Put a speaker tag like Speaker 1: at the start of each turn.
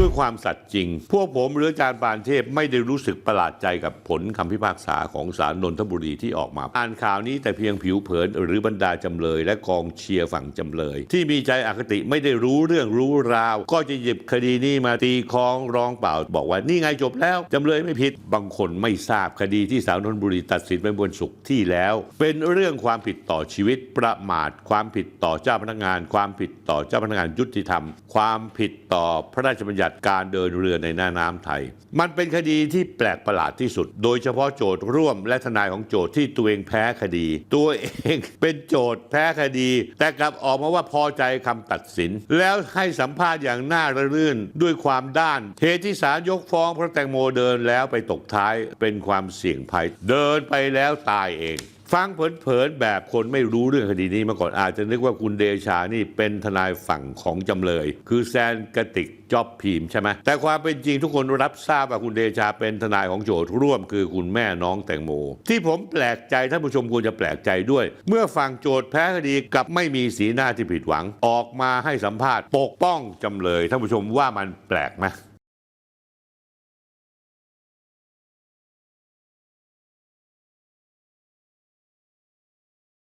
Speaker 1: ด้วยความสัตย์จริง พวกผมหรืออาจารย์ปานเทพไม่ได้รู้สึกประหลาดใจกับผลคำพิพากษาของศาลนนทบุรีที่ออกมา อ่านข่าวนี้แต่เพียงผิวเผินหรือบรรดาจำเลย และกองเชียร์ฝั่งจำเลย ที่มีใจอคติไม่ได้รู้เรื่องรู้ราว ก็จะหยิบคดีนี้มาตีคองร้องเปล่า บอกว่านี่ไงจบแล้วจำเลยไม่ผิดบางคนไม่ทราบคดีที่ศาลนนทบุรีตัดสินไปบนสุขที่แล้ว เป็นเรื่องความผิดต่อชีวิตประมาท ความผิดต่อเจ้าพนักงาน ความผิดต่อเจ้าพนักงานยุติธรรม ความผิดต่อพระราชบัญญัติการเดินเรือในหน้าน้ำไทย มันเป็นคดีที่แปลกประหลาดที่สุด โดยเฉพาะโจทย์ร่วมและทนายของโจทย์ที่ตัวเองแพ้คดี ตัวเองเป็นโจทย์แพ้คดี แต่กลับออกมาว่าพอใจคำตัดสิน แล้วให้สัมภาษณ์อย่างน่าระรื่นด้วยความด้านเหตุที่ศาลยกฟ้องเพราะแตงโมเดินแล้วไปตกท้ายเป็นความเสี่ยงภัย เดินไปแล้วตายเอง ฟังเผินๆแบบคนไม่รู้เรื่องคดีนี้มาก่อนอาจจะนึกว่าคุณเดชานี่เป็นทนายฝั่งของจำเลย คือแซนกระติกจอบพีมใช่ไหมแต่ความเป็นจริงทุกคนรับทราบว่าคุณเดชาเป็นทนายของโจทย์ร่วม คือคุณแม่น้องแตงโม ที่ผมแปลกใจท่านผู้ชมควรจะแปลกใจด้วย เมื่อฝั่งโจทย์แพ้คดีกับไม่มีสีหน้าที่ผิดหวัง ออกมาให้สัมภาษณ์ปกป้องจำเลยท่านผู้ชมว่ามันแปลกไหม